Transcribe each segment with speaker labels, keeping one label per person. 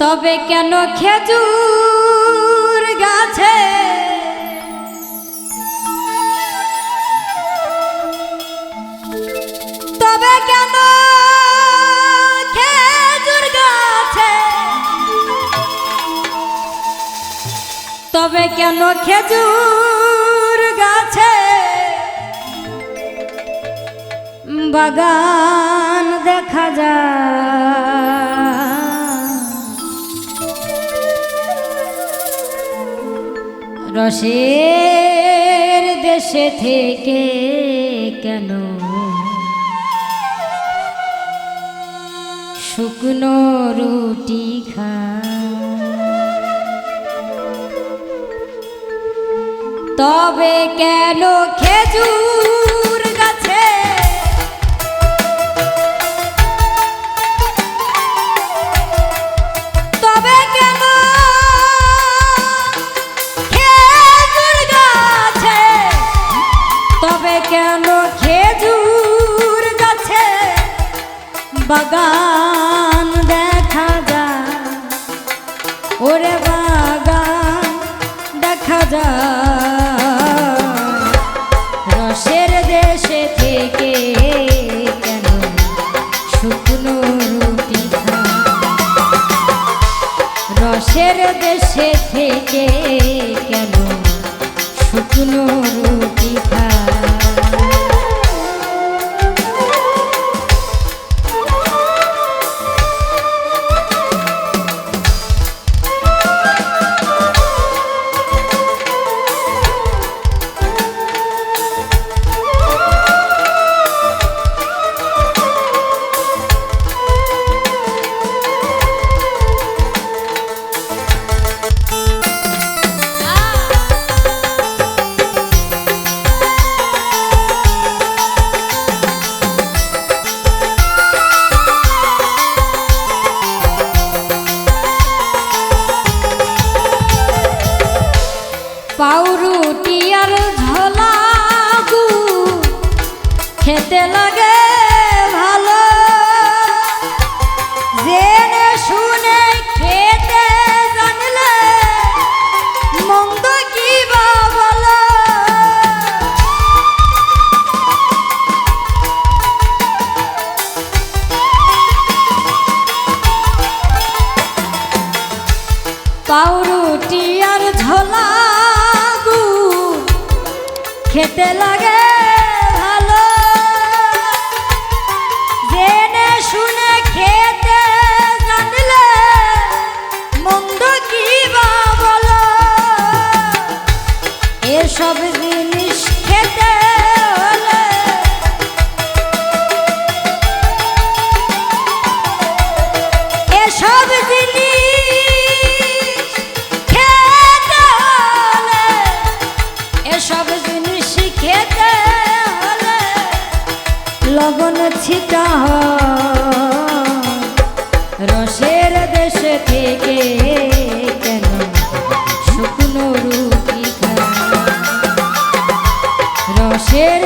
Speaker 1: তবে কেন খেজুর গাছে? তবে কেন খেজুর গাছে? তবে কেন খেজুর গাছে? বাগান দেখা যায়। রসের দেশে থেকে কেন? শুকনো রুটি খা। তবে কেন খেজুর খেতে লাগে ভালো। জেনে শুনে খেতে জানলে মন্দ কি বা বলো? এসব রসের দেশ থেকে কেন শুকনো রুটি রসের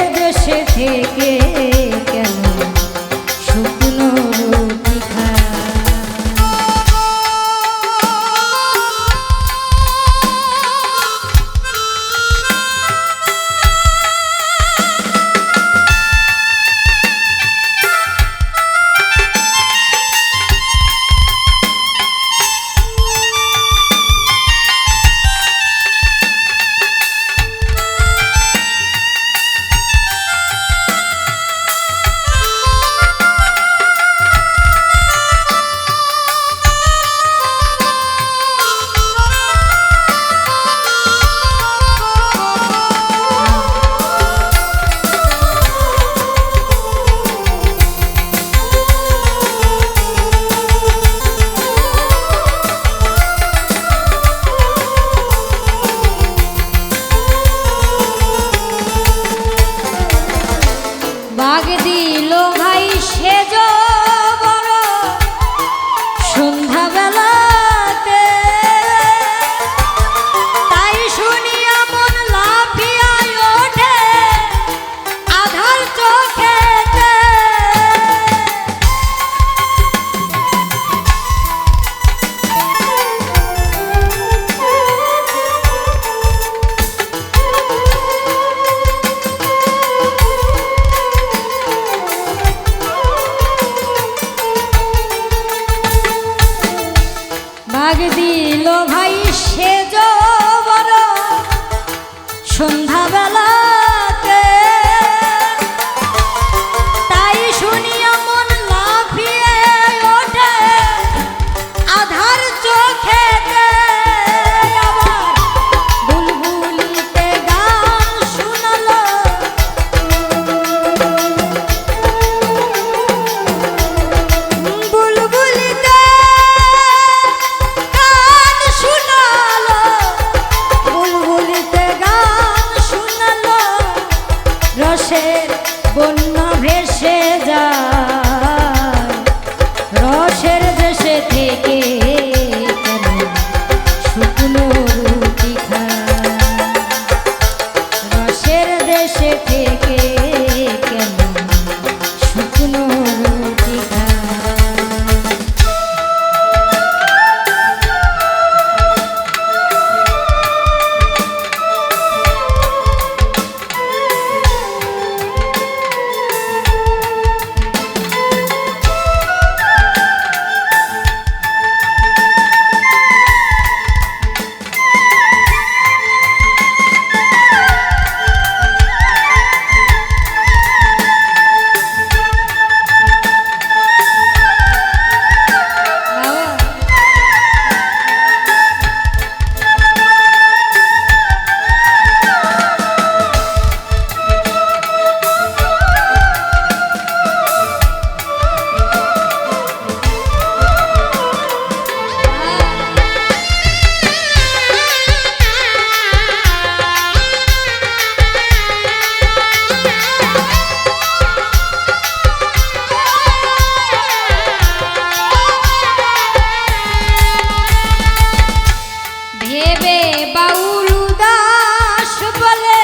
Speaker 1: বাউল দাস বলে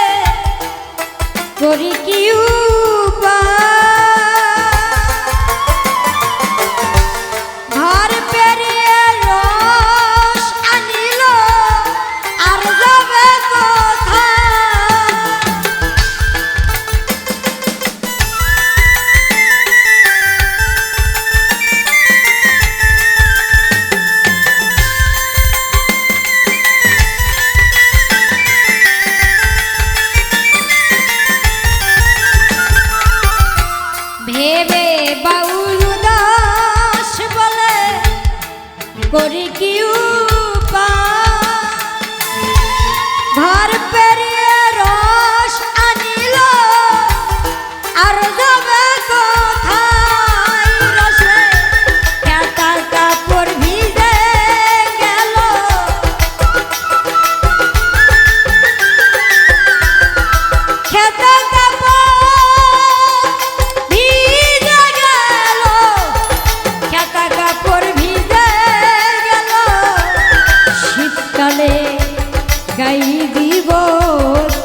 Speaker 1: করি কিউ বাউল দাস বলে করি কিউ জীবন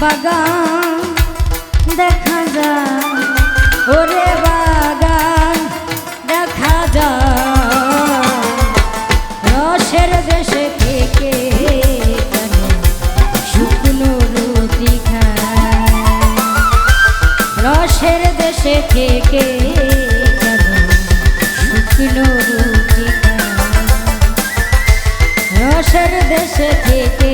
Speaker 1: বাগান দেখা যায়। ওরে বাগান দেখা যায়। রসের দেশে থেকে শুকনো রুটি খায়। রসের দেশে থেকে শুকনো রুটি খায়। রসের দেশে থেকে